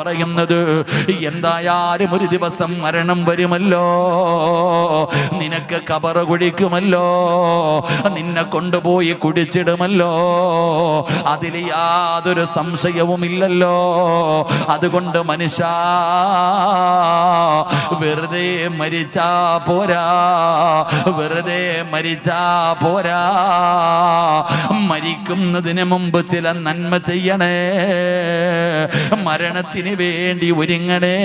പറയുന്നത് എന്തായാലും ഒരു ദിവസം മരണം വരുമല്ലോ. നിനക്ക് കബറ കുഴിക്കുമല്ലോ നിന്നെ കൊണ്ടുപോയി കുടിച്ചിടുമല്ലോ. അതിൽ യാതൊരു സംശയവുമില്ലല്ലോ. അതുകൊണ്ട് മനുഷ്യ വെറുതെ മരിച്ചാ പോരാ. വെറുതെ മരിച്ചാ പോരാ. മരിക്കുന്നതിന് മുമ്പ് ചില നന്മ ചെയ്യണേ. മരണത്തിന് വേണ്ടി ഒരുങ്ങണേ.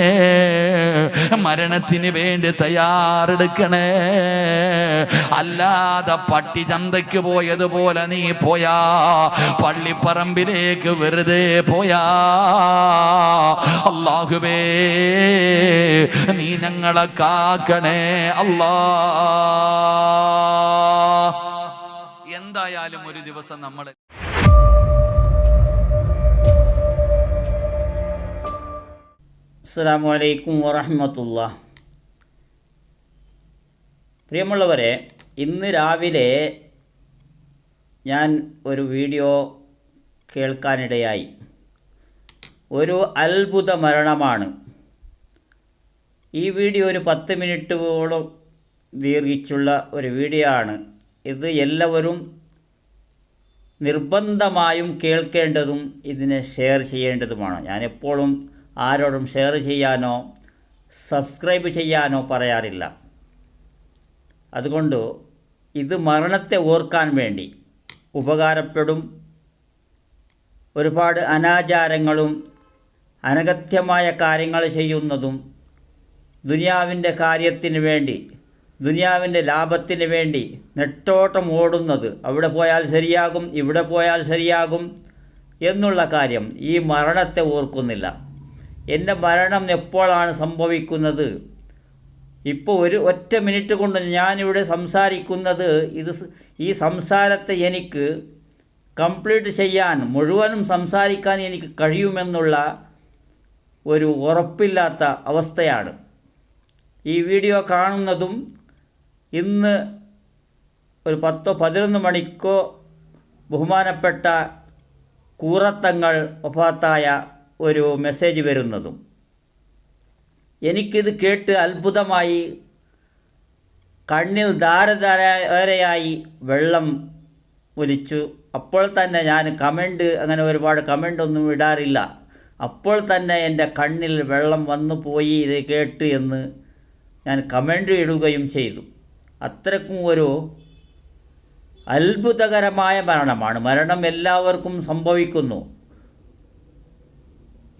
മരണത്തിന് വേണ്ടി തയ്യാറെടുക്കണേ. അല്ലാതെ പട്ടി ചന്തയ്ക്ക് പോയതുപോലെ നീ പോയാ. പള്ളിപ്പറമ്പിലേക്ക് വെറുതെ പോയാ. അള്ളാഹുവേ നീ ഞങ്ങളെ കാക്കണേ. അല്ലാ. എന്തായാലും ഒരു ദിവസം നമ്മൾ അസ്സാം വലൈക്കും വറഹമത്തുള്ള. പ്രിയമുള്ളവരെ ഇന്ന് രാവിലെ ഞാൻ ഒരു വീഡിയോ കേൾക്കാനിടയായി. ഒരു അത്ഭുത മരണമാണ്. ഈ വീഡിയോ ഒരു പത്ത് മിനിറ്റോളം ദീർഘിച്ചുള്ള ഒരു വീഡിയോ ആണ്. ഇത് എല്ലാവരും നിർബന്ധമായും കേൾക്കേണ്ടതും ഇതിനെ ഷെയർ ചെയ്യേണ്ടതുമാണ്. ഞാൻ എപ്പോഴും ആരോടും ഷെയർ ചെയ്യാനോ സബ്സ്ക്രൈബ് ചെയ്യാനോ പറയാറില്ല. അതുകൊണ്ട് ഇത് മരണത്തെ ഓർക്കാൻ വേണ്ടി ഉപകാരപ്പെടും. ഒരുപാട് അനാചാരങ്ങളും അനഗത്യമായ കാര്യങ്ങൾ ചെയ്യുന്നതും ദുനിയാവിന്റെ കാര്യത്തിന് വേണ്ടി ദുനിയാവിന്റെ ലാഭത്തിന് വേണ്ടി നെട്ടോട്ടം ഓടുന്നത് അവിടെ പോയാൽ ശരിയാകും ഇവിടെ പോയാൽ ശരിയാകും എന്നുള്ള കാര്യം ഈ മരണത്തെ ഓർക്കുന്നില്ല. എന്റെ മരണം എപ്പോഴാണ് സംഭവിക്കുന്നത്? ഇപ്പോൾ ഒരു ഒറ്റ മിനിറ്റ് കൊണ്ട് ഞാനിവിടെ സംസാരിക്കുന്നത് ഇത് ഈ സംസാരത്തെ എനിക്ക് കംപ്ലീറ്റ് ചെയ്യാൻ മുഴുവനും സംസാരിക്കാൻ എനിക്ക് കഴിയുമെന്നുള്ള ഒരു ഉറപ്പില്ലാത്ത അവസ്ഥയാണ്. ഈ വീഡിയോ കാണുന്നതും ഇന്ന് ഒരു പത്തോ പതിനൊന്ന് മണിക്കോ ബഹുമാനപ്പെട്ട കൂറത്തങ്ങൾ ഒഫാത്തായ ഒരു മെസ്സേജ് വരുന്നതും. എനിക്കിത് കേട്ട് അത്ഭുതമായി. കണ്ണിൽ ധാരധാരയായി വെള്ളം ഒലിച്ചു. അപ്പോൾ തന്നെ ഞാൻ കമന്റ് അങ്ങനെ ഒരുപാട് കമന്റ് ഒന്നും ഇടാറില്ല. അപ്പോൾ തന്നെ എന്റെ കണ്ണിൽ വെള്ളം വന്നു പോയി ഇത് കേട്ട് എന്ന് ഞാൻ കമന്റ് ഇടുകയും ചെയ്തു. അത്രക്കും ഒരു അത്ഭുതകരമായ മരണമാണ്. മരണം എല്ലാവർക്കും സംഭവിക്കുന്നു.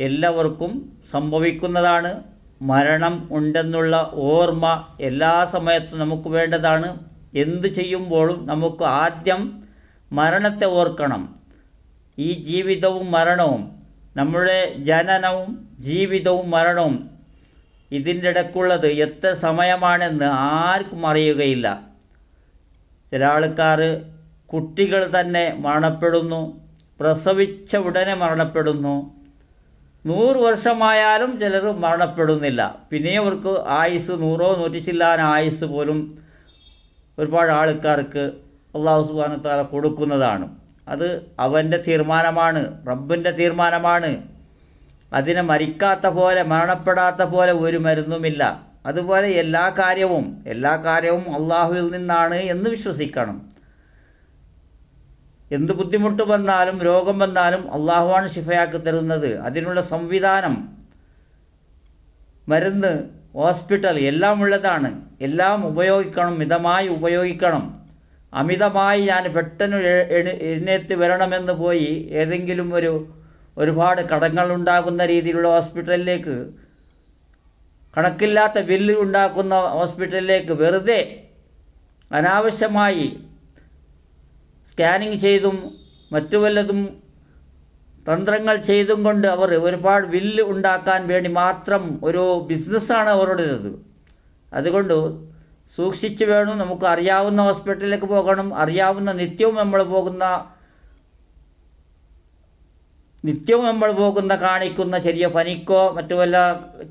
എല്ലാവർക്കും സംഭവിക്കുന്നതാണ്. മരണം ഉണ്ടെന്നുള്ള ഓർമ്മ എല്ലാ സമയത്തും നമുക്ക് വേണ്ടതാണ്. എന്ത് ചെയ്യുമ്പോഴും നമുക്ക് ആദ്യം മരണത്തെ ഓർക്കണം. ഈ ജീവിതവും മരണവും നമ്മുടെ ജനനവും ജീവിതവും മരണവും ഇതിന്റെ ഇടയ്ക്കുള്ളത് എത്ര സമയമാണെന്ന് ആർക്കും അറിയുകയില്ല. ചില ആൾക്കാർ കുട്ടികൾ തന്നെ മരണപ്പെടുന്നു പ്രസവിച്ച ഉടനെ മരണപ്പെടുന്നു. നൂറ് വർഷമായാലും ചിലർ മരണപ്പെടുന്നില്ല. പിന്നെ അവർക്ക് ആയുസ് നൂറോ നൂറ്റി ചില്ലാൻ ആയുസ് പോലും ഒരുപാട് ആൾക്കാർക്ക് അള്ളാഹു സുബാനത്താല കൊടുക്കുന്നതാണ്. അത് അവന്റെ തീരുമാനമാണ് റബ്ബിന്റെ തീരുമാനമാണ്. അതിനെ മരിക്കാത്ത പോലെ മരണപ്പെടാത്ത പോലെ ഒരു മരുന്നുമില്ല. അതുപോലെ എല്ലാ കാര്യവും എല്ലാ കാര്യവും അള്ളാഹുവിൽ നിന്നാണ് എന്ന് വിശ്വസിക്കണം. എന്ത് ബുദ്ധിമുട്ട് വന്നാലും രോഗം വന്നാലും അള്ളാഹുവാണ് ശിഫയാക്കി തരുന്നത്. അതിനുള്ള സംവിധാനം മരുന്ന് ഹോസ്പിറ്റൽ എല്ലാം ഉള്ളതാണ്. എല്ലാം ഉപയോഗിക്കണം മിതമായി ഉപയോഗിക്കണം. അമിതമായി ഞാൻ പെട്ടെന്ന് എഴുന്നേറ്റ് വരണമെന്ന് പോയി ഏതെങ്കിലും ഒരു ഒരുപാട് കടങ്ങൾ ഉണ്ടാകുന്ന രീതിയിലുള്ള ഹോസ്പിറ്റലിലേക്ക് കണക്കില്ലാത്ത ബില്ല് ഉണ്ടാക്കുന്ന ഹോസ്പിറ്റലിലേക്ക് വെറുതെ അനാവശ്യമായി സ്കാനിങ് ചെയ്തും മറ്റു വല്ലതും തന്ത്രങ്ങൾ ചെയ്തും കൊണ്ട് അവർ ഒരുപാട് ബില്ല് ഉണ്ടാക്കാൻ വേണ്ടി മാത്രം ഒരു ബിസിനസ്സാണ് അവരുടേത്. അതുകൊണ്ട് സൂക്ഷിച്ച് വേണം നമുക്ക് അറിയാവുന്ന ഹോസ്പിറ്റലിലേക്ക് പോകണം അറിയാവുന്ന നിത്യവും നമ്മൾ പോകുന്ന നിത്യവും നമ്മൾ പോകുന്ന കാണിക്കുന്ന ചെറിയ പനിക്കോ മറ്റു വല്ല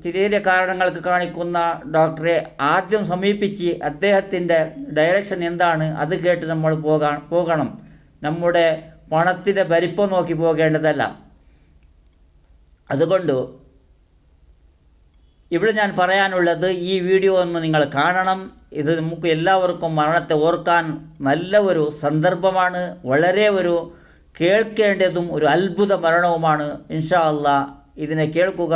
ചെറിയ കാരണങ്ങൾക്ക് കാണിക്കുന്ന ഡോക്ടറെ ആദ്യം സമീപിച്ച് അദ്ദേഹത്തിന്റെ ഡയറക്ഷൻ എന്താണ്? അത് കേട്ട് നമ്മൾ പോകാൻ പോകണം. നമ്മുടെ പണത്തിന്റെ വലിപ്പം നോക്കി പോകേണ്ടതല്ല. അതുകൊണ്ട് ഇവിടെ ഞാൻ പറയാനുള്ളത് ഈ വീഡിയോ ഒന്ന് നിങ്ങൾ കാണണം. ഇത് നമുക്ക് എല്ലാവർക്കും മരണത്തെ ഓർക്കാൻ നല്ല ഒരു സന്ദർഭമാണ്. വളരെ ഒരു കേൾക്കേണ്ടതും ഒരു അത്ഭുത മരണവുമാണ്. ഇൻഷാ അല്ലാ ഇതിനെ കേൾക്കുക.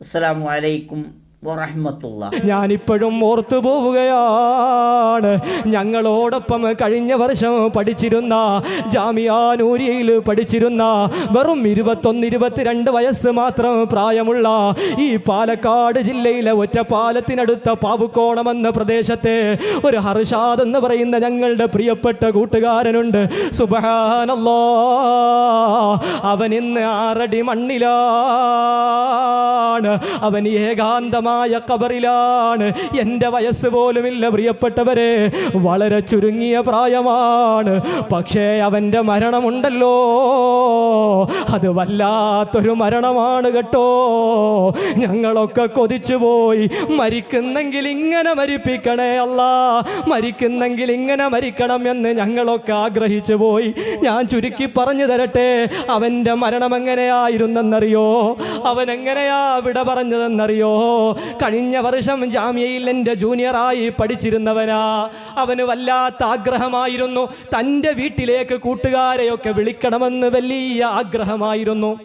അസ്സാം അലൈക്കും വറഹ്മത്തുള്ളാ. ഞാനിപ്പോഴും ഓർത്തു പോവുകയാണ്. ഞങ്ങളോടൊപ്പം കഴിഞ്ഞ വർഷം പഠിച്ചിരുന്ന ജാമിയാനൂരിയിൽ പഠിച്ചിരുന്ന വെറും ഇരുപത്തൊന്ന് ഇരുപത്തിരണ്ട് വയസ്സ് മാത്രം പ്രായമുള്ള ഈ പാലക്കാട് ജില്ലയിലെ ഒറ്റപ്പാലത്തിനടുത്ത പാവുക്കോണം എന്ന പ്രദേശത്തെ ഒരു ഹർഷാദ് എന്ന് പറയുന്ന ഞങ്ങളുടെ പ്രിയപ്പെട്ട കൂട്ടുകാരനുണ്ട്. സുബഹാനല്ലോ അവൻ ഇന്ന് ആറടി മണ്ണിലാണ്. അവൻ ഏകാന്തമായ കബറിലാണ്. എന്റെ വയസ്സ് പോലുമില്ല പ്രിയപ്പെട്ടവരെ. വളരെ ചുരുങ്ങിയ പ്രായമാണ്. പക്ഷേ അവന്റെ മരണമുണ്ടല്ലോ. അത് വല്ലാത്തൊരു മരണമാണ് കേട്ടോ. ഞങ്ങളൊക്കെ കൊതിച്ചു പോയി മരിക്കുന്നെങ്കിൽ ഇങ്ങനെ മരിപ്പിക്കണേ അല്ല. മരിക്കുന്നെങ്കിൽ ഇങ്ങനെ മരിക്കണം എന്ന് ഞങ്ങളൊക്കെ ആഗ്രഹിച്ചു പോയി. ഞാൻ ചുരുക്കി പറഞ്ഞു തരട്ടെ. അവന്റെ മരണം എങ്ങനെയായിരുന്നെന്നറിയോ? അവൻ എങ്ങനെയാ വിട പറഞ്ഞതെന്നറിയോ? കഴിഞ്ഞ വർഷം ജാമ്യയിൽ എന്റെ ജൂനിയറായി പഠിച്ചിരുന്നവനാ. അവന് വല്ലാത്ത ആഗ്രഹമായിരുന്നു. തന്റെ വീട്ടിലേക്ക് കൂട്ടുകാരെയൊക്കെ വിളിക്കണമെന്ന് വലിയ ആഗ്രഹമായിരുന്നു.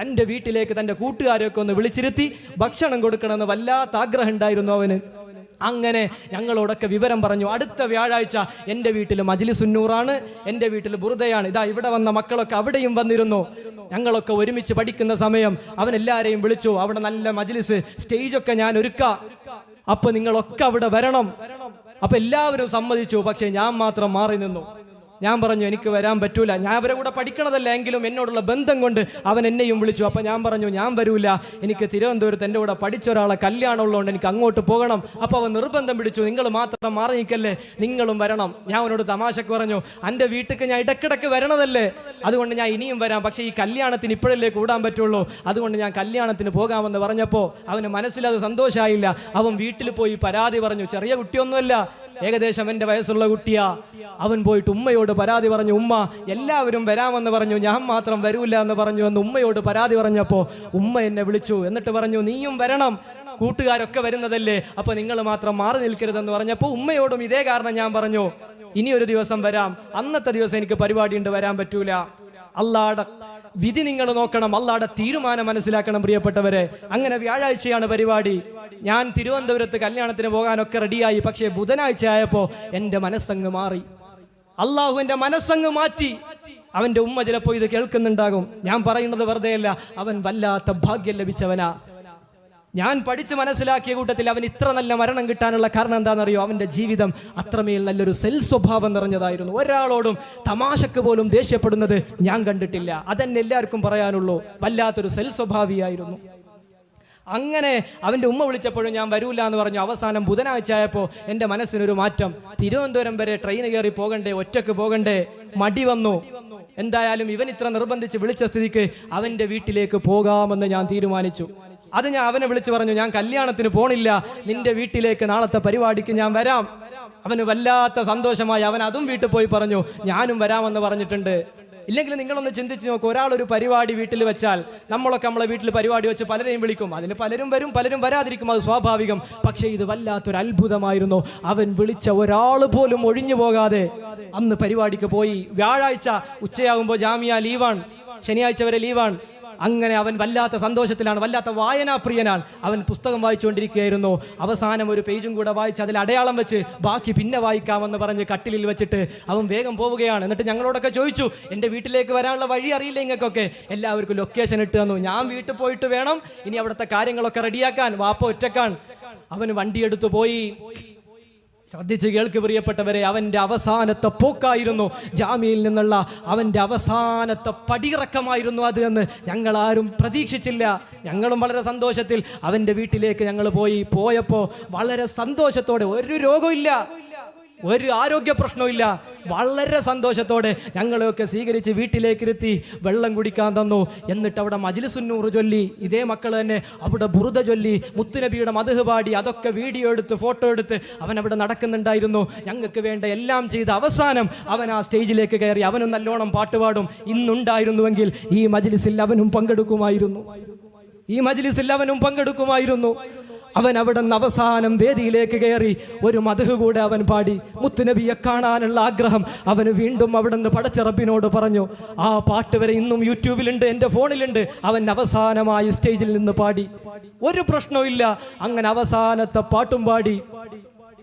തന്റെ വീട്ടിലേക്ക് തന്റെ കൂട്ടുകാരെയൊക്കെ ഒന്ന് വിളിച്ചിരുത്തി ഭക്ഷണം കൊടുക്കണമെന്ന് വല്ലാത്ത ആഗ്രഹം ഉണ്ടായിരുന്നു അവന്. അങ്ങനെ ഞങ്ങളോടൊക്കെ വിവരം പറഞ്ഞു. അടുത്ത വ്യാഴാഴ്ച എന്റെ വീട്ടിൽ മജിലിസുന്നൂറാണ് എന്റെ വീട്ടിൽ ബുറുദയാണ് ഇതാ ഇവിടെ വന്ന മക്കളൊക്കെ അവിടെയും വന്നിരുന്നു. ഞങ്ങളൊക്കെ ഒരുമിച്ച് പഠിക്കുന്ന സമയം അവൻ എല്ലാവരെയും വിളിച്ചു അവിടെ നല്ല മജിലിസ് സ്റ്റേജൊക്കെ ഞാൻ ഒരുക്കാം. അപ്പൊ നിങ്ങളൊക്കെ അവിടെ വരണം. അപ്പൊ എല്ലാവരും സമ്മതിച്ചു പക്ഷെ ഞാൻ മാത്രം മാറി നിന്നു. ഞാൻ പറഞ്ഞു എനിക്ക് വരാൻ പറ്റൂല. ഞാൻ അവരെ കൂടെ പഠിക്കണതല്ല എങ്കിലും എന്നോടുള്ള ബന്ധം കൊണ്ട് അവൻ എന്നെയും വിളിച്ചു. അപ്പം ഞാൻ പറഞ്ഞു ഞാൻ വരൂല. എനിക്ക് തിരുവനന്തപുരത്ത് എന്റെ കൂടെ പഠിച്ച ഒരാളെ കല്യാണം ഉള്ളതുകൊണ്ട് എനിക്ക് അങ്ങോട്ട് പോകണം. അപ്പോൾ അവൻ നിർബന്ധം പിടിച്ചു നിങ്ങൾ മാത്രം മാറി നിൽക്കല്ലേ നിങ്ങളും വരണം. ഞാൻ അവനോട് തമാശക്ക് പറഞ്ഞു എന്റെ വീട്ടിലേക്ക് ഞാൻ ഇടക്കിടക്ക് വരണതല്ലേ. അതുകൊണ്ട് ഞാൻ ഇനിയും വരാം. പക്ഷേ ഈ കല്യാണത്തിന് ഇപ്പോഴല്ലേ കൂടാൻ പറ്റുള്ളൂ. അതുകൊണ്ട് ഞാൻ കല്യാണത്തിന് പോകാമെന്ന് പറഞ്ഞപ്പോൾ അവന് മനസ്സിലത് സന്തോഷമായില്ല അവൻ വീട്ടിൽ പോയി പരാതി പറഞ്ഞു ചെറിയ കുട്ടിയൊന്നുമല്ല. ഏകദേശം എന്റെ വയസ്സുള്ള കുട്ടിയാ. അവൻ പോയിട്ട് ഉമ്മയോട് പരാതി പറഞ്ഞു ഉമ്മ എല്ലാവരും വരാമെന്ന് പറഞ്ഞു. ഞാൻ മാത്രം വരൂല്ല എന്ന് പറഞ്ഞു എന്ന് ഉമ്മയോട് പരാതി പറഞ്ഞപ്പോൾ ഉമ്മ എന്നെ വിളിച്ചു. എന്നിട്ട് പറഞ്ഞു നീയും വരണം. കൂട്ടുകാരൊക്കെ വരുന്നതല്ലേ. അപ്പോൾ നിങ്ങൾ മാത്രം മാറി നിൽക്കരുതെന്ന് പറഞ്ഞപ്പോൾ ഉമ്മയോടും ഇതേ കാരണം ഞാൻ പറഞ്ഞു. ഇനി ഒരു ദിവസം വരാം. അന്നത്തെ ദിവസം എനിക്ക് പരിപാടിയുണ്ട് വരാൻ പറ്റൂല. അല്ലാടെ വിധി നിങ്ങൾ നോക്കണം അല്ലാടെ തീരുമാനം മനസ്സിലാക്കണം പ്രിയപ്പെട്ടവരെ. അങ്ങനെ വ്യാഴാഴ്ചയാണ് പരിപാടി. ഞാൻ തിരുവനന്തപുരത്ത് കല്യാണത്തിന് പോകാനൊക്കെ റെഡിയായി പക്ഷേ ബുധനാഴ്ച ആയപ്പോൾ എന്റെ മനസ്സങ്ങ് മാറി. അള്ളാഹു മനസ്സങ്ങ് മാറ്റി. അവന്റെ ഉമ്മ ചിലപ്പോൾ ഇത് കേൾക്കുന്നുണ്ടാകും. ഞാൻ പറയുന്നത് വെറുതെയല്ല അവൻ വല്ലാത്ത ഭാഗ്യം ലഭിച്ചവനാ. ഞാൻ പഠിച്ച് മനസ്സിലാക്കിയ കൂട്ടത്തിൽ അവൻ ഇത്ര നല്ല മരണം കിട്ടാനുള്ള കാരണം എന്താണെന്നറിയോ? അവന്റെ ജീവിതം അത്രമേൽ നല്ലൊരു സെൽ സ്വഭാവം നിറഞ്ഞതായിരുന്നു. ഒരാളോടും തമാശക്ക് പോലും ദേഷ്യപ്പെടുന്നത് ഞാൻ കണ്ടിട്ടില്ല. അതെന്നെ എല്ലാവർക്കും പറയാനുള്ളൂ. വല്ലാത്തൊരു സെൽ സ്വഭാവിയായിരുന്നു. അങ്ങനെ അവന്റെ ഉമ്മ വിളിച്ചപ്പോഴും ഞാൻ വരൂല എന്ന് പറഞ്ഞു. അവസാനം ബുധനാഴ്ച ആയപ്പോൾ എന്റെ മനസ്സിനൊരു മാറ്റം. തിരുവനന്തപുരം വരെ ട്രെയിൻ കയറി പോകണ്ടേ ഒറ്റയ്ക്ക് പോകണ്ടേ? മടി വന്നു. എന്തായാലും ഇവൻ ഇത്ര നിർബന്ധിച്ച് വിളിച്ച സ്ഥിതിക്ക് അവന്റെ വീട്ടിലേക്ക് പോകാമെന്ന് ഞാൻ തീരുമാനിച്ചു. അത് ഞാൻ അവനെ വിളിച്ചു പറഞ്ഞു ഞാൻ കല്യാണത്തിന് പോണില്ല. നിന്റെ വീട്ടിലേക്ക് നാളത്തെ പരിപാടിക്ക് ഞാൻ വരാം. അവന് വല്ലാത്ത സന്തോഷമായി അവൻ അതും വീട്ടിൽ പോയി പറഞ്ഞു ഞാനും വരാമെന്ന് പറഞ്ഞിട്ടുണ്ട്. ഇല്ലെങ്കിൽ നിങ്ങളൊന്ന് ചിന്തിച്ച് നോക്കും ഒരാൾ ഒരു പരിപാടി വീട്ടിൽ വെച്ചാൽ നമ്മളൊക്കെ നമ്മളെ വീട്ടിൽ പരിപാടി വെച്ച് പലരെയും വിളിക്കും. അതിന് പലരും വരും പലരും വരാതിരിക്കും അത് സ്വാഭാവികം. പക്ഷേ ഇത് വല്ലാത്തൊരു അത്ഭുതമായിരുന്നു. അവൻ വിളിച്ച ഒരാൾ പോലും ഒഴിഞ്ഞു പോകാതെ അന്ന് പരിപാടിക്ക് പോയി. വ്യാഴാഴ്ച ഉച്ചയാകുമ്പോൾ ജാമിയ ലീവാണ്. ശനിയാഴ്ച വരെ ലീവാണ്. അങ്ങനെ അവൻ വല്ലാത്ത സന്തോഷത്തിലാണ് വല്ലാത്ത വായനാപ്രിയനാണ്. അവൻ പുസ്തകം വായിച്ചുകൊണ്ടിരിക്കുകയായിരുന്നു. അവസാനം ഒരു പേജും കൂടെ വായിച്ച് അതിൽ അടയാളം വെച്ച് ബാക്കി പിന്നെ വായിക്കാമെന്ന് പറഞ്ഞ് കട്ടിലിൽ വെച്ചിട്ട് അവൻ വേഗം പോവുകയാണ്. എന്നിട്ട് ഞങ്ങളോടൊക്കെ ചോദിച്ചു എന്റെ വീട്ടിലേക്ക് വരാനുള്ള വഴി അറിയില്ല ഇങ്ങൾക്കൊക്കെ എല്ലാവർക്കും ലൊക്കേഷൻ ഇട്ട് തന്നു. ഞാൻ വീട്ടിൽ പോയിട്ട് വേണം. ഇനി അവിടുത്തെ കാര്യങ്ങളൊക്കെ റെഡിയാക്കാൻ. വാപ്പ ഒറ്റക്കാൻ അവന് വണ്ടിയെടുത്തു പോയി. ശ്രദ്ധിച്ച് കേൾക്ക് പ്രിയപ്പെട്ടവരെ അവന്റെ അവസാനത്തെ പോക്കായിരുന്നു. ജാമ്യയിൽ നിന്നുള്ള അവന്റെ അവസാനത്തെ പടിയിറക്കമായിരുന്നു അത് എന്ന് ഞങ്ങൾ ആരും പ്രതീക്ഷിച്ചില്ല. ഞങ്ങളും വളരെ സന്തോഷത്തിൽ അവന്റെ വീട്ടിലേക്ക് ഞങ്ങൾ പോയി. പോയപ്പോൾ വളരെ സന്തോഷത്തോടെ ഒരു രോഗമില്ല ഒരു ആരോഗ്യ പ്രശ്നമില്ല വളരെ സന്തോഷത്തോടെ ഞങ്ങളെയൊക്കെ സ്വീകരിച്ച് വീട്ടിലേക്ക് ഇരുത്തി വെള്ളം കുടിക്കാൻ തന്നു. എന്നിട്ട് അവിടെ മജിലിസുന്നൂറ് ചൊല്ലി ഇതേ മക്കൾ തന്നെ അവിടെ ബുറുദ ചൊല്ലി മുത്തുനബിയുടെ മധുഹ് പാടി അതൊക്കെ വീഡിയോ എടുത്ത് ഫോട്ടോ എടുത്ത് അവൻ അവിടെ നടക്കുന്നുണ്ടായിരുന്നു. ഞങ്ങൾക്ക് വേണ്ട എല്ലാം ചെയ്ത് അവസാനം അവൻ ആ സ്റ്റേജിലേക്ക് കയറി അവനും നല്ലോണം പാട്ടുപാടും ഇന്നുണ്ടായിരുന്നുവെങ്കിൽ ഈ മജിലിസിൽ അവനും പങ്കെടുക്കുമായിരുന്നു. ഈ മജിലിസിൽ അവനും പങ്കെടുക്കുമായിരുന്നു. അവൻ അവിടെ നിന്ന് അവസാനം വേദിയിലേക്ക് കയറി ഒരു മധു കൂടെ അവൻ പാടി. മുത്തുനബിയെ കാണാനുള്ള ആഗ്രഹം അവന് വീണ്ടും അവിടെ നിന്ന് പടച്ചിറപ്പിനോട് പറഞ്ഞു ആ പാട്ട് വരെ ഇന്നും യൂട്യൂബിലുണ്ട് എന്റെ ഫോണിലുണ്ട്. അവൻ അവസാനമായി സ്റ്റേജിൽ നിന്ന് പാടി. ഒരു പ്രശ്നവും അങ്ങനെ അവസാനത്തെ പാട്ടും പാടി.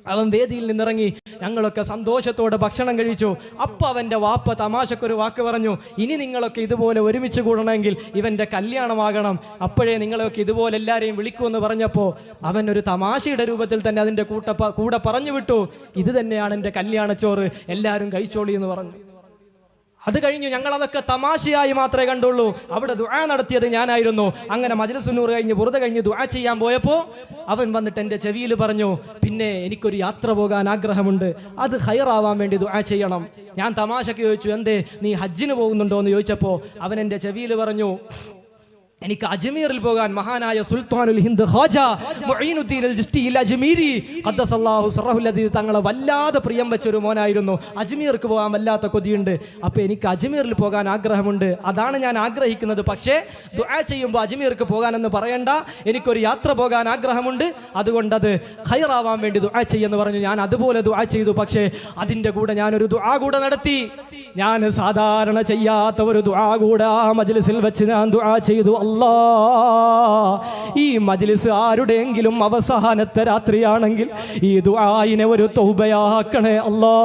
അവൻ വേദിയിൽ നിന്നിറങ്ങി. ഞങ്ങളൊക്കെ സന്തോഷത്തോടെ ഭക്ഷണം കഴിച്ചു. അപ്പൊ അവന്റെ വാപ്പ തമാശക്കൊരു വാക്ക് പറഞ്ഞു ഇനി നിങ്ങളൊക്കെ ഇതുപോലെ ഒരുമിച്ച് കൂടണമെങ്കിൽ ഇവന്റെ കല്യാണമാകണം. അപ്പോഴേ നിങ്ങളെയൊക്കെ ഇതുപോലെ എല്ലാവരെയും വിളിക്കുമെന്ന് പറഞ്ഞപ്പോൾ അവൻ ഒരു തമാശയുടെ രൂപത്തിൽ തന്നെ അതിന്റെ കൂട്ട കൂടെ പറഞ്ഞു വിട്ടു. ഇത് തന്നെയാണ് എന്റെ കല്യാണച്ചോറ്. എല്ലാവരും കഴിച്ചോളി എന്ന് പറഞ്ഞു. അത് കഴിഞ്ഞു ഞങ്ങൾ അതൊക്കെ തമാശയായി മാത്രമേ കണ്ടുള്ളൂ. അവിടെ ദുആ നടത്തിയത് ഞാനായിരുന്നു. അങ്ങനെ മജ്ലിസുന്നൂർ കഴിഞ്ഞ് വെറുതെ കഴിഞ്ഞ് ദുആ ചെയ്യാൻ പോയപ്പോൾ അവൻ വന്നിട്ട് എന്റെ ചെവിയിൽ പറഞ്ഞു പിന്നെ എനിക്കൊരു യാത്ര പോകാൻ ആഗ്രഹമുണ്ട്. അത് ഹൈറാവാൻ വേണ്ടി ദുആ ചെയ്യണം. ഞാൻ തമാശക്ക് ചോദിച്ചു എന്തേ നീ ഹജ്ജിന് പോകുന്നുണ്ടോ എന്ന് ചോദിച്ചപ്പോൾ അവൻ എന്റെ ചെവിയിൽ പറഞ്ഞു എനിക്ക് അജ്മീറിൽ പോകാൻ മഹാനായ സുൽത്താനുൽ ഹിന്ദ് ഖാജ മുഈനുദ്ദീൻ അൽ ജിസ്തി അൽ അജ്മീരി ഖദ്ദസല്ലാഹു സറഹുൽ അദീദ് തങ്ങളെ വല്ലാതെ പ്രിയം വെച്ച ഒരു മോനായിരുന്നു. അജ്മീർക്ക് പോകാൻ വല്ലാത്ത കൊതിയുണ്ട്. അപ്പോൾ എനിക്ക് അജ്മീറിൽ പോകാൻ ആഗ്രഹമുണ്ട്. അതാണ് ഞാൻ ആഗ്രഹിക്കുന്നത്. പക്ഷേ ദുആ ചെയ്യുമ്പോൾ അജ്മീർക്ക് പോകാനെന്ന് പറയണ്ട. എനിക്കൊരു യാത്ര പോകാൻ ആഗ്രഹമുണ്ട്. അതുകൊണ്ട് അത് ഖൈറാവാൻ വേണ്ടി ദുആ ചെയ്യുമെന്ന് പറഞ്ഞു. ഞാൻ അതുപോലെ ദുആ ചെയ്തു. പക്ഷേ അതിന്റെ കൂടെ ഞാനൊരു ദുആ കൂടെ നടത്തി. ഞാൻ സാധാരണ ചെയ്യാത്ത ഒരു ദുആ കൂടെ ആ മജ്ലിസിൽ വെച്ച് ഞാൻ ദുആ ചെയ്തു. ഈ മജ്ലിസ് ആരുടെയെങ്കിലും അവസാനത്തെ രാത്രിയാണെങ്കിൽ ഈ ദുആയിനെ ഒരു തൗബയാക്കണേ അല്ലാ.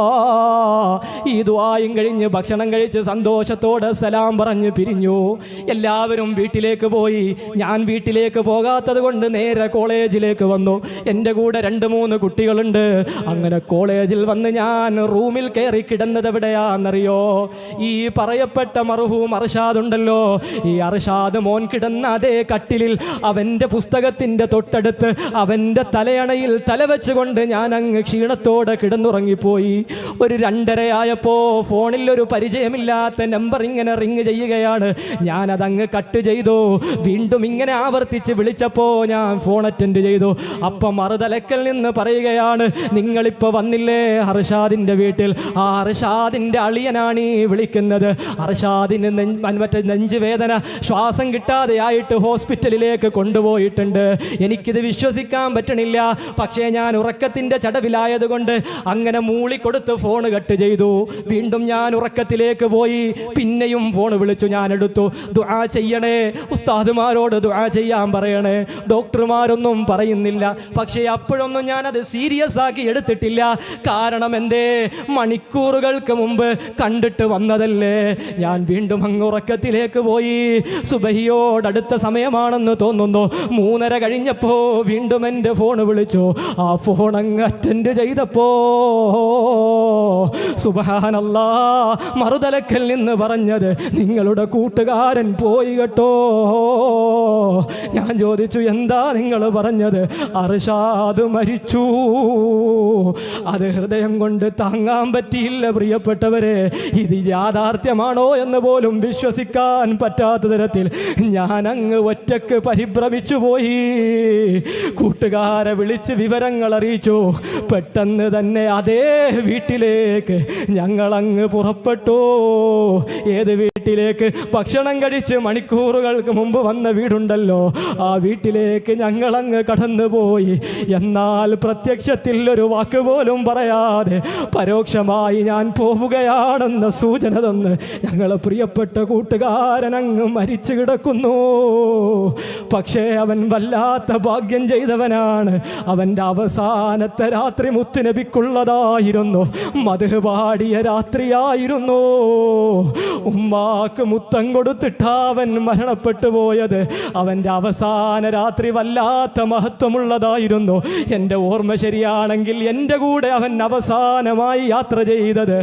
ഈ ദുആയും കഴിഞ്ഞ് ഭക്ഷണം കഴിച്ച് സന്തോഷത്തോടെ സലാം പറഞ്ഞ് പിരിഞ്ഞു. എല്ലാവരും വീട്ടിലേക്ക് പോയി. ഞാൻ വീട്ടിലേക്ക് പോകാത്തത് കൊണ്ട് നേരെ കോളേജിലേക്ക് വന്നു. എന്റെ കൂടെ രണ്ട് മൂന്ന് കുട്ടികളുണ്ട്. അങ്ങനെ കോളേജിൽ വന്ന് ഞാൻ റൂമിൽ കയറി കിടന്നത് എവിടെയാണെന്നറിയോ? ഈ പറയപ്പെട്ട മർഹൂം അർഷാദ് ഉണ്ടല്ലോ. ഈ അർഷാദ് മോൻ കിടന്ന അതേ കട്ടിലിൽ അവന്റെ പുസ്തകത്തിന്റെ തൊട്ടടുത്ത് അവന്റെ തലയണയിൽ തലവെച്ചുകൊണ്ട് ഞാൻ അങ്ങ് ക്ഷീണത്തോടെ കിടന്നുറങ്ങിപ്പോയി. ഒരു രണ്ടരയായപ്പോൾ ഫോണിൽ ഒരു പരിചയമില്ലാത്ത നമ്പർ ഇങ്ങനെ റിങ് ചെയ്യുകയാണ്. ഞാൻ അതങ്ങ് കട്ട് ചെയ്തു. വീണ്ടും ഇങ്ങനെ ആവർത്തിച്ച് വിളിച്ചപ്പോൾ ഞാൻ ഫോൺ അറ്റൻഡ് ചെയ്തു. അപ്പം മറുതലക്കൽ നിന്ന് പറയുകയാണ് നിങ്ങളിപ്പോൾ വന്നില്ലേ ഹർഷാദിന്റെ വീട്ടിൽ? ആ ഹർഷാദിന്റെ അളിയനാണ് ഈ വിളിക്കുന്നത്. ഹർഷാദിന് മറ്റേ നെഞ്ചുവേദന ശ്വാസം ശ്വാസം കിട്ടാതെയായിട്ട് ഹോസ്പിറ്റലിലേക്ക് കൊണ്ടുപോയിട്ടുണ്ട്. എനിക്കിത് വിശ്വസിക്കാൻ പറ്റണില്ല. പക്ഷേ ഞാൻ ഉറക്കത്തിന്റെ ചടവിലായതുകൊണ്ട് അങ്ങനെ മൂളിക്കൊടുത്ത് ഫോൺ കട്ട് ചെയ്തു. വീണ്ടും ഞാൻ ഉറക്കത്തിലേക്ക് പോയി. പിന്നെയും ഫോൺ വിളിച്ചു. ഞാൻ എടുത്തു ദുആ ചെയ്യണേ. ഉസ്താദുമാരോട് ദുആ ചെയ്യാൻ പറയണേ. ഡോക്ടർമാരൊന്നും പറയുന്നില്ല. പക്ഷേ അപ്പോഴൊന്നും ഞാൻ അത് സീരിയസ് ആക്കി എടുത്തിട്ടില്ല. കാരണം എന്തേ? മണിക്കൂറുകൾക്ക് മുമ്പ് കണ്ടിട്ട് വന്നതല്ലേ. ഞാൻ വീണ്ടും അങ്ങ് ഉറക്കത്തിലേക്ക് പോയി. സുബഹിയോടടുത്ത സമയമാണെന്ന് തോന്നുന്നു. മൂന്നര കഴിഞ്ഞപ്പോ വീണ്ടും എന്റെ ഫോൺ വിളിച്ചു. ആ ഫോൺ അങ്ങ് അറ്റൻഡ് ചെയ്തപ്പോ സുബഹാനല്ലാ മറുതലക്കൽ നിന്ന് പറഞ്ഞത് നിങ്ങളുടെ കൂട്ടുകാരൻ പോയി കേട്ടോ. ഞാൻ ചോദിച്ചു എന്താ നിങ്ങൾ പറഞ്ഞത്? അർഷാദ് മരിച്ചു. അത് ഹൃദയം കൊണ്ട് താങ്ങാൻ പറ്റിയില്ല പ്രിയപ്പെട്ടവരെ. ഇത് യാഥാർത്ഥ്യമാണോ എന്ന് പോലും വിശ്വസിക്കാൻ പറ്റാത്ത തരത്തിൽ ഞാൻ അങ്ങ് ഒറ്റയ്ക്ക് പരിഭ്രമിച്ചു പോയി. കൂട്ടുകാരെ വിളിച്ച് വിവരങ്ങൾ അറിയിച്ചു. പെട്ടെന്ന് തന്നെ അതേ വീട്ടിലേക്ക് ഞങ്ങളങ്ങ് പുറപ്പെട്ടു. ഏത് വീട്ടിലേക്ക് ഭക്ഷണം കഴിച്ച് മണിക്കൂറുകൾക്ക് മുമ്പ് വന്ന വീടുണ്ടല്ലോ. ആ വീട്ടിലേക്ക് ഞങ്ങളങ്ങ് കടന്നുപോയി. എന്നാൽ പ്രത്യക്ഷത്തിൽ ഒരു വാക്ക് പോലും പറയാതെ പരോക്ഷമായി ഞാൻ പോവുകയാണെന്ന സൂചന തന്ന് ഞങ്ങളെ പ്രിയപ്പെട്ട കൂട്ടുകാരൻ അങ്ങ് മരിച്ചു കിടക്കുന്നു. പക്ഷേ അവൻ വല്ലാത്ത ഭാഗ്യം ചെയ്തവനാണ്. അവന്റെ അവസാനത്തെ രാത്രി മുത്തുനബിക്കുള്ളതായിരുന്നു. മധുപാടിയ രാത്രിയായിരുന്നു. രാത്രിയായിരുന്നു ഉമ്മാക്ക് മുത്തം കൊടുത്തിട്ടാവൻ മരണപ്പെട്ടു പോയത്. അവന്റെ അവസാന രാത്രി വല്ലാത്ത മഹത്വമുള്ളതായിരുന്നു. എന്റെ ഓർമ്മ ശരിയാണെങ്കിൽ എന്റെ കൂടെ അവൻ അവസാനമായി യാത്ര ചെയ്തത്.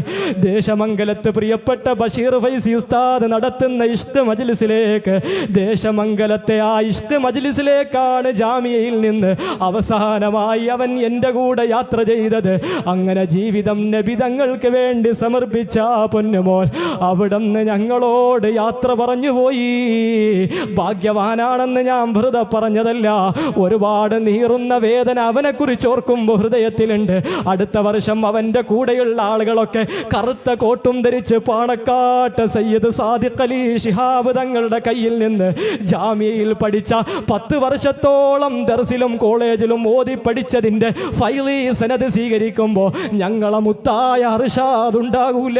ദേശമംഗലത്ത് പ്രിയപ്പെട്ട ബഷീർ ഫൈസി ഉസ്താദ് നടത്തുന്ന ഇഷ്ട മജ്ലിസിലേക്ക്. ദേശമംഗലത്തെ ആ ഇഷ്ട മജ്ലിസിലേക്കാണ് ജാമ്യയിൽ നിന്ന് അവസാനമായി അവൻ എന്റെ കൂടെ യാത്ര ചെയ്തത്. അങ്ങനെ ജീവിതം നബിതങ്ങൾക്ക് വേണ്ടി സമർപ്പിച്ച പൊന്നുമോൻ അവിടുന്ന് ഞങ്ങൾ ഞങ്ങളോട് യാത്ര പറഞ്ഞു പോയി. ഭാഗ്യവാനാണെന്ന് ഞാൻ വെറുതെ പറഞ്ഞതല്ല. ഒരുപാട് നീറുന്ന വേദന അവനെ കുറിച്ച് ഓർക്കുമ്പോൾ ഹൃദയത്തിലുണ്ട്. അടുത്ത വർഷം അവന്റെ കൂടെയുള്ള ആളുകളൊക്കെ കറുത്ത കോട്ടും ധരിച്ച് പാണക്കാട്ട് സയ്യിദ് സാദിഖ് അലി ശിഹാബ് തങ്ങളുടെ കയ്യിൽ നിന്ന് ജാമ്യയിൽ പഠിച്ച പത്ത് വർഷത്തോളം ദർസിലും കോളേജിലും ഓതി പഠിച്ചതിന്റെ ഫൈലി സനത് സ്വീകരിക്കുമ്പോൾ ഞങ്ങളെ മുത്തായ അർഷാദ് ഉണ്ടാകൂല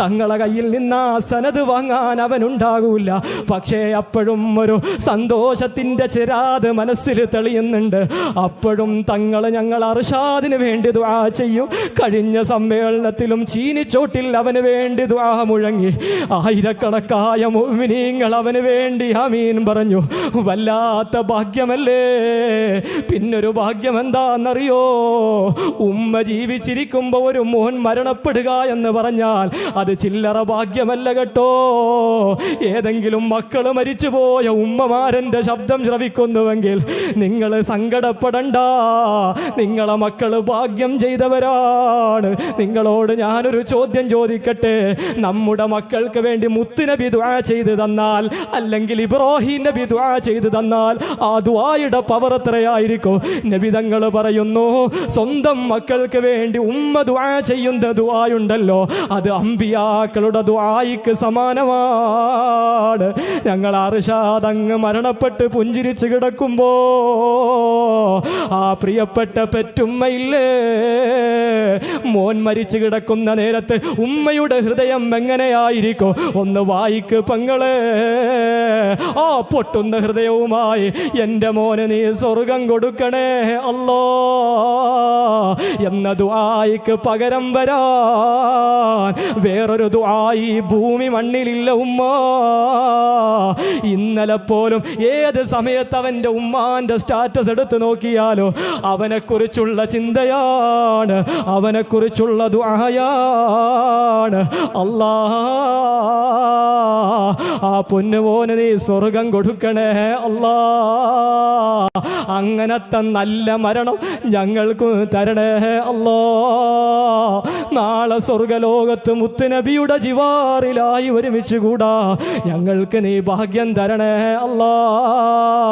തങ്ങളെ കയ്യിൽ നിന്ന് ആ സനത് വാങ്ങാൻ അവനുണ്ടാകൂല. പക്ഷേ അപ്പോഴും ഒരു സന്തോഷത്തിന്റെ ചിരാത് മനസ്സിൽ തെളിയുന്നുണ്ട്. അപ്പോഴും തങ്ങൾ ഞങ്ങൾ അർഷാദിന് വേണ്ടി ദ്വാ ചെയ്യും. കഴിഞ്ഞ സമ്മേളനത്തിലും ചീനിച്ചോട്ടിൽ അവന് വേണ്ടി ദ്വാ മുഴങ്ങി. ആയിരക്കണക്കായ മുഅ്മിനീങ്ങൾ അവന് വേണ്ടി അമീൻ പറഞ്ഞു. വല്ലാത്ത ഭാഗ്യമല്ലേ? പിന്നൊരു ഭാഗ്യം എന്താണെന്നറിയോ ഉമ്മ ജീവിച്ചിരിക്കുമ്പോൾ ഒരു മോൻ മരണപ്പെടുക എന്ന് പറഞ്ഞാൽ അത് ചില്ലറ ഭാഗ്യമല്ല കേട്ടോ. ഏതെങ്കിലും മക്കൾ മരിച്ചുപോയ ഉമ്മമാരന്റെ ശബ്ദം ശ്രവിക്കുന്നുവെങ്കിൽ നിങ്ങൾ സങ്കടപ്പെടണ്ട. നിങ്ങളെ മക്കൾ ഭാഗ്യം ചെയ്തവരാണ്. നിങ്ങളോട് ഞാനൊരു ചോദ്യം ചോദിക്കട്ടെ. നമ്മുടെ മക്കൾക്ക് വേണ്ടി മുത്തുനബി ദുആ ചെയ്ത് തന്നാൽ അല്ലെങ്കിൽ ഇബ്രാഹിം നബി ദുആ ചെയ്ത് തന്നാൽ ആ ദുആയുടെ പവർ എത്രയായിരിക്കും? നബിതങ്ങൾ പറയുന്നു സ്വന്തം മക്കൾക്ക് വേണ്ടി ഉമ്മ ദുആ ചെയ്യുന്ന ദുആയുണ്ടല്ലോ അത് അമ്പിയാക്കളുടെ ദ്വായിക്ക് സമാനമാണ്. ഞങ്ങൾ അർഷാദങ്ങ് മരണപ്പെട്ട് പുഞ്ചിരിച്ച് കിടക്കുമ്പോ ആ പ്രിയപ്പെട്ട പെറ്റുമ്മയില്ലേ മോൻ മരിച്ചു കിടക്കുന്ന നേരത്ത് ഉമ്മയുടെ ഹൃദയം എങ്ങനെയായിരിക്കോ? ഒന്ന് വായിക്ക് പങ്ങളെ ആ പൊട്ടുന്ന ഹൃദയവുമായി എന്റെ മോന് നീ സ്വർഗം കൊടുക്കണേ അല്ലോ എന്ന ദുആയിക്ക് പകരം വരാൻ വേറൊരു ദുആയി ഭൂമി മണ്ണിലില്ല ഉമ്മ. ഇന്നലെ പോലും ഏത് സമയത്ത് അവന്റെ ഉമ്മാന്റെ സ്റ്റാറ്റസ് എടുത്ത് നോക്കിയാലോ അവനെക്കുറിച്ചുള്ള ചിന്തയാണ് അവനെക്കുറിച്ചുള്ള ദുആയാണ്. അല്ലാ ആ പൊന്നുമോന് നീ സ്വർഗം കൊടുക്കണേ അല്ലാ. അങ്ങനത്തെ നല്ല മരണം ഞങ്ങൾക്ക് തരണേ അല്ലോ. നാളെ സ്വർഗലോകത്ത് മുത്തുനബിയുടെ ജിവാറിലായി ഒരുമിച്ച് കൂടാ ഞങ്ങൾക്ക് നീ ഭാഗ്യം തരണേ അല്ലാ.